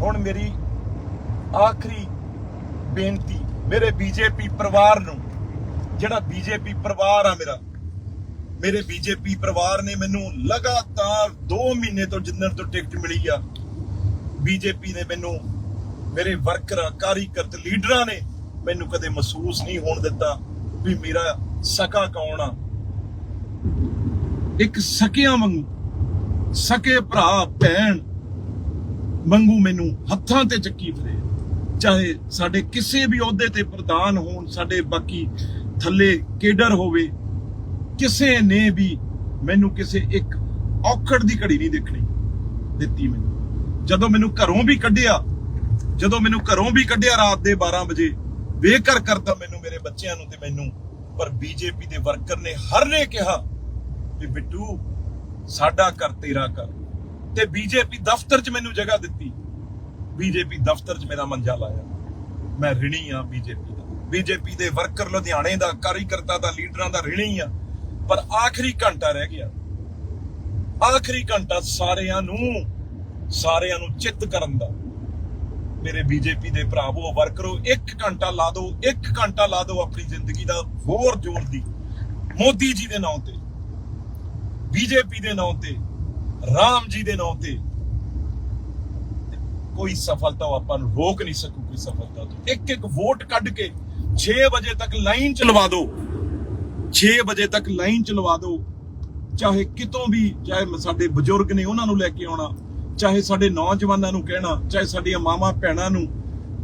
ਹੁਣ ਮੇਰੀ ਆਖਰੀ ਬੇਨਤੀ ਮੇਰੇ ਬੀਜੇਪੀ ਪਰਿਵਾਰ ਨੂੰ, ਜਿਹੜਾ ਬੀਜੇਪੀ ਪਰਿਵਾਰ ਆ ਮੇਰਾ, ਮੇਰੇ ਬੀਜੇਪੀ ਪਰਿਵਾਰ ਨੇ ਮੈਨੂੰ ਲਗਾਤਾਰ 2 ਮਹੀਨੇ ਤੋਂ ਜਿੰਨਰ ਤੋਂ ਟਿਕਟ ਮਿਲੀ ਆ। ਬੀਜੇਪੀ ਨੇ ਮੈਨੂੰ, ਮੇਰੇ ਵਰਕਰਾਂ ਕਾਰੀਕਰਤ ਲੀਡਰਾਂ ਨੇ ਮੈਨੂੰ ਕਦੇ ਮਹਿਸੂਸ ਨਹੀਂ ਹੋਣ ਦਿੱਤਾ ਵੀ ਮੇਰਾ ਸਕਾ ਕੌਣ ਆ। ਇੱਕ ਸਕਿਆਂ ਵਾਂਗੂ ਸਕੇ ਭਰਾ, ਭੈਣ ਵਾਂਗੂ ਮੈਨੂੰ ਹੱਥਾਂ ਤੇ ਚੱਕੀ ਫਿਰੇ। ਚਾਹੇ ਸਾਡੇ ਕਿਸੇ ਵੀ ਅਹੁਦੇ ਤੇ ਪ੍ਰਧਾਨ ਹੋਣ, ਸਾਡੇ ਬਾਕੀ ਥੱਲੇ ਕੇਡਰ ਹੋਵੇ, ਕਿਸੇ ਨੇ ਵੀ ਮੈਨੂੰ ਕਿਸੇ ਇੱਕ ਔਖੜ ਦੀ ਘੜੀ ਨਹੀਂ ਦੇਖਣੀ, ਦਿੱਤੀ ਮੈਨੂੰ। ਜਦੋਂ ਮੈਨੂੰ ਘਰੋਂ ਵੀ ਕੱਢਿਆ, ਜਦੋਂ ਮੈਨੂੰ ਘਰੋਂ ਵੀ ਕੱਢਿਆ ਰਾਤ ਦੇ 12 ਵਜੇ ਬੇਕਰ ਕਰਤਾ ਮੈਨੂੰ ਮੇਰੇ ਬੱਚਿਆਂ ਨੂੰ ਤੇ ਮੈਨੂੰ। ਪਰ ਬੀਜੇਪੀ ਦੇ ਵਰਕਰ ਨੇ ਹਰ ਨੇ ਕਿਹਾ ਵੀ ਬਿੱਟੂ, ਸਾਡਾ ਕਰ ਤੇਰਾ ਕਰ ਤੇ ਬੀਜੇਪੀ ਦਫ਼ਤਰ 'ਚ ਮੈਨੂੰ ਜਗ੍ਹਾ ਦਿੱਤੀ। ਬੀਜੇਪੀ ਦਫ਼ਤਰ 'ਚ ਮੇਰਾ ਮੰਜਾ ਲਾਇਆ। ਮੈਂ ਰਿਣੀ ਆ ਬੀਜੇਪੀ ਦਾ। ਬੀਜੇਪੀ ਦੇ ਵਰਕਰ ਲੁਧਿਆਣੇ ਦਾ ਕਾਰੀਕਰਤਾ ਦਾ, ਲੀਡਰਾਂ ਦਾ ਰਿਣੀ ਆ ਪਰ ਆਖਰੀ ਘੰਟਾ ਰਹਿ ਗਿਆ। ਆਖਰੀ ਘੰਟਾ ਸਾਰਿਆਂ ਨੂੰ ਸਾਰਿਆਂ ਨੂੰ ਚਿੱਤ ਕਰਨ ਦਾ। ਮੇਰੇ ਬੀਜੇਪੀ ਦੇ ਭਰਾਵੋ ਵਰਕਰੋ, ਇੱਕ ਘੰਟਾ ਲਾ ਦਿਓ ਇੱਕ ਘੰਟਾ ਲਾ ਦਿਓ ਆਪਣੀ ਜ਼ਿੰਦਗੀ ਦਾ ਹੋਰ ਜ਼ੋਰ ਦੀ। ਮੋਦੀ ਜੀ ਦੇ ਨਾਂ ਤੇ। ਬੀਜੇਪੀ ਦੇ ਨਾਂ ਤੇ ਰਾਮ ਜੀ ਦੇ ਨਾਂ ਤੇ। ਕੋਈ ਸਫਲਤਾ ਆਪਾਂ ਨੂੰ ਰੋਕ ਨਹੀਂ ਸਕੂ, ਕੋਈ ਸਫਲਤਾ ਤੋਂ। ਇੱਕ ਇੱਕ ਵੋਟ ਕੱਢ ਕੇ 6 ਵਜੇ ਤੱਕ ਲਾਈਨ ਚ ਦਿਓ 6 ਵਜੇ ਤੱਕ ਲਾਈਨ ਚ ਦਿਓ ਚਾਹੇ ਕਿਤੋਂ ਵੀ, ਚਾਹੇ ਸਾਡੇ ਬਜ਼ੁਰਗ ਨੇ ਉਹਨਾਂ ਨੂੰ ਲੈ ਕੇ ਆਉਣਾ, ਚਾਹੇ ਸਾਡੇ ਨੌਜਵਾਨਾਂ ਨੂੰ ਕਹਿਣਾ, ਚਾਹੇ ਸਾਡੀਆਂ ਮਾਵਾਂ ਭੈਣਾਂ ਨੂੰ,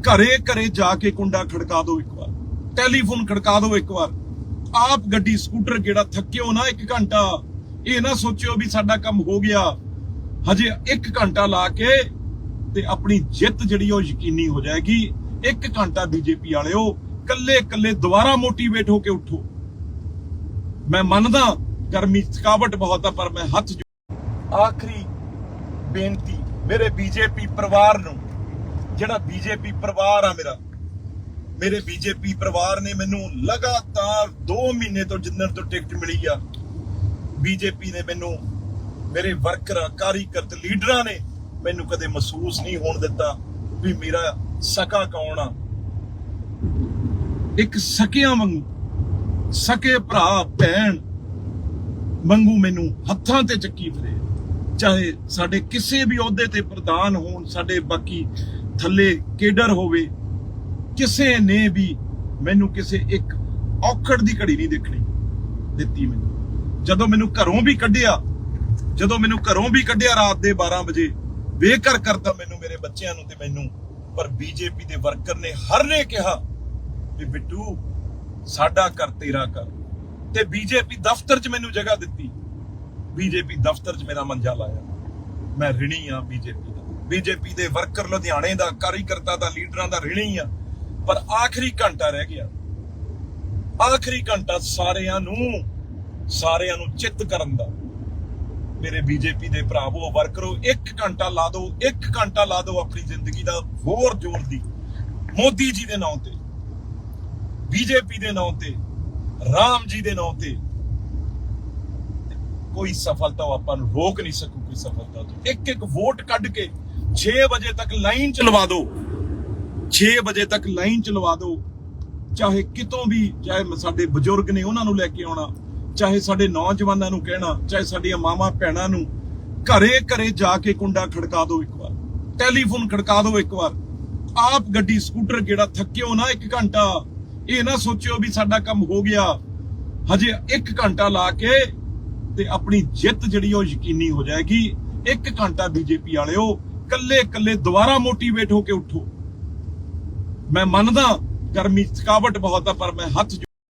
ਘਰੇ ਘਰੇ ਜਾ ਕੇ ਕੁੰਡਾ ਖੜਕਾ ਦਿਓ ਇੱਕ ਵਾਰ। ਟੈਲੀਫੋਨ ਖੜਕਾ ਦਿਓ ਇੱਕ ਵਾਰ। ਆਪ ਗੱਡੀ, ਸਕੂਟਰ ਜਿਹੜਾ ਥੱਕਿਓ ਨਾ ਇੱਕ ਘੰਟਾ। ਇਹ ਨਾ ਸੋਚਿਓ ਵੀ ਸਾਡਾ ਕੰਮ ਹੋ ਗਿਆ। ਹਜੇ ਇੱਕ ਘੰਟਾ ਲਾ ਕੇ ਤੇ ਆਪਣੀ ਜਿੱਤ ਜਿਹੜੀ ਉਹ ਯਕੀਨੀ ਹੋ ਜਾਏਗੀ। ਇੱਕ ਘੰਟਾ ਬੀਜੇਪੀ ਵਾਲਿਓ ਕੱਲੇ ਕੱਲੇ ਦੁਬਾਰਾ ਮੋਟੀਵੇਟ ਹੋ ਕੇ ਉੱਠੋ। ਮੈਂ ਮੰਨਦਾ ਗਰਮੀ ਥਕਾਵਟ ਬਹੁਤ ਆ, ਪਰ ਮੈਂ ਹੱਥ ਜੋੜ- ਆਖਰੀ ਬੇਨਤੀ ਮੇਰੇ ਬੀਜੇਪੀ ਪਰਿਵਾਰ ਨੂੰ। ਜਿਹੜਾ ਬੀਜੇਪੀ ਪਰਿਵਾਰ ਆ ਮੇਰਾ, ਮੇਰੇ ਬੀਜੇਪੀ ਪਰਿਵਾਰ ਨੇ ਮੈਨੂੰ ਲਗਾਤਾਰ 2 ਮਹੀਨੇ ਤੋਂ ਜਿੰਨਰ ਤੋਂ ਟਿਕਟ ਮਿਲੀ ਆ। ਬੀਜੇਪੀ ਨੇ ਮੈਨੂੰ, ਮੇਰੇ ਵਰਕਰਾਂ ਕਾਰੀਕਰਤ ਲੀਡਰਾਂ ਨੇ ਮੈਨੂੰ ਕਦੇ ਮਹਿਸੂਸ ਨਹੀਂ ਹੋਣ ਦਿੱਤਾ ਵੀ ਮੇਰਾ ਸਕਾ ਕੌਣ ਆ। ਇੱਕ ਸਕਿਆਂ ਵਾਂਗੂ ਸਕੇ ਭਰਾ, ਭੈਣ ਵਾਂਗੂ ਮੈਨੂੰ ਹੱਥਾਂ ਤੇ ਚੱਕੀ ਫਿਰੇ। ਚਾਹੇ ਸਾਡੇ ਕਿਸੇ ਵੀ ਅਹੁਦੇ ਤੇ ਪ੍ਰਧਾਨ ਹੋਣ, ਸਾਡੇ ਬਾਕੀ ਥੱਲੇ ਕੇਡਰ ਹੋਵੇ, ਕਿਸੇ ਨੇ ਵੀ ਮੈਨੂੰ ਕਿਸੇ ਇੱਕ ਔਖੜ ਦੀ ਘੜੀ ਨਹੀਂ ਦੇਖਣੀ ਦਿੱਤੀ ਮੈਨੂੰ। ਜਦੋਂ ਮੈਨੂੰ ਘਰੋਂ ਵੀ ਕੱਢਿਆ, ਜਦੋਂ ਮੈਨੂੰ ਘਰੋਂ ਵੀ ਕੱਢਿਆ ਰਾਤ ਦੇ 12 ਵਜੇ ਬੇਕਰ ਕਰਤਾ ਮੈਨੂੰ ਮੇਰੇ ਬੱਚਿਆਂ ਨੂੰ ਤੇ ਮੈਨੂੰ। ਪਰ ਬੀਜੇਪੀ ਦੇ ਵਰਕਰ ਨੇ ਹਰ ਨੇ ਕਿਹਾ ਵੀ ਬਿੱਟੂ, ਸਾਡਾ ਕਰ ਤੇਰਾ ਕਰ ਤੇ ਬੀਜੇਪੀ ਦਫ਼ਤਰ 'ਚ ਮੈਨੂੰ ਜਗ੍ਹਾ ਦਿੱਤੀ। ਬੀਜੇਪੀ ਦਫ਼ਤਰ 'ਚ ਮੇਰਾ ਮੰਜਾ ਲਾਇਆ। ਮੈਂ ਰਿਣੀ ਆ ਬੀਜੇਪੀ ਦਾ। ਬੀਜੇਪੀ ਦੇ ਵਰਕਰ ਲੁਧਿਆਣੇ ਦਾ ਕਾਰੀਕਰਤਾ ਦਾ, ਲੀਡਰਾਂ ਦਾ ਰਿਣੀ ਆ ਪਰ ਆਖਰੀ ਘੰਟਾ ਰਹਿ ਗਿਆ। ਆਖਰੀ ਘੰਟਾ ਸਾਰਿਆਂ ਨੂੰ ਸਾਰਿਆਂ ਨੂੰ ਚਿੱਤ ਕਰਨ ਦਾ। ਮੇਰੇ ਬੀਜੇਪੀ ਦੇ ਭਰਾਵੋ ਵਰਕਰੋ ਇੱਕ ਘੰਟਾ ਲਾ ਦਿਓ, ਇੱਕ ਘੰਟਾ ਲਾ ਦਿਓ ਆਪਣੀ ਜ਼ਿੰਦਗੀ ਦਾ ਹੋਰ ਜ਼ੋਰ ਦੀ। ਮੋਦੀ ਜੀ ਦੇ ਨਾਂ ਤੇ, ਬੀਜੇਪੀ ਦੇ ਨਾਂ ਤੇ, ਰਾਮ ਜੀ ਦੇ ਨਾਂ ਤੇ। ਕੋਈ ਸਫਲਤਾ ਆਪਾਂ ਨੂੰ ਰੋਕ ਨਹੀਂ ਸਕੂ, ਕੋਈ ਸਫਲਤਾ ਤੋਂ। ਇੱਕ ਇੱਕ ਵੋਟ ਕੱਢ ਕੇ 6 ਵਜੇ ਤੱਕ ਲਾਈਨ ਚਲਵਾ ਲਵਾ ਦਿਓ। 6 ਵਜੇ ਤੱਕ ਲਾਈਨ ਚਲਵਾ ਲਵਾ ਦਿਓ। ਚਾਹੇ ਕਿਤੋਂ ਵੀ, ਚਾਹੇ ਸਾਡੇ ਬਜ਼ੁਰਗ ਨੇ ਉਹਨਾਂ ਨੂੰ ਲੈ ਕੇ ਆਉਣਾ। ਚਾਹੇ ਸਾਡੇ ਨੌਜਵਾਨਾਂ ਨੂੰ ਕਹਿਣਾ, ਚਾਹੇ ਸਾਡੀਆਂ ਮਾਵਾਂ ਭੈਣਾਂ ਨੂੰ, ਘਰੇ ਘਰੇ ਜਾ ਕੇ ਕੁੰਡਾ ਖੜਕਾ ਦਿਓ ਇੱਕ ਵਾਰ। ਟੈਲੀਫੋਨ ਖੜਕਾ ਦਿਓ ਇੱਕ ਵਾਰ। ਆਪ ਗੱਡੀ, ਸਕੂਟਰ ਜਿਹੜਾ ਥੱਕਿਓ ਨਾ ਇੱਕ ਘੰਟਾ। ਇਹ ਨਾ ਸੋਚਿਓ ਵੀ ਸਾਡਾ ਕੰਮ ਹੋ ਗਿਆ। ਹਜੇ ਇੱਕ ਘੰਟਾ ਲਾ ਕੇ ਤੇ ਆਪਣੀ ਜਿੱਤ ਜਿਹੜੀ ਉਹ ਯਕੀਨੀ ਹੋ ਜਾਏਗੀ। ਇੱਕ ਘੰਟਾ ਬੀਜੇਪੀ ਵਾਲਿਓ ਕੱਲੇ ਕੱਲੇ ਦੁਬਾਰਾ ਮੋਟੀਵੇਟ ਹੋ ਕੇ ਉੱਠੋ। ਮੈਂ ਮੰਨਦਾ, ਗਰਮੀ ਥਕਾਵਟ ਬਹੁਤ ਆ, ਪਰ ਮੈਂ ਹੱਥ ਜੋੜ-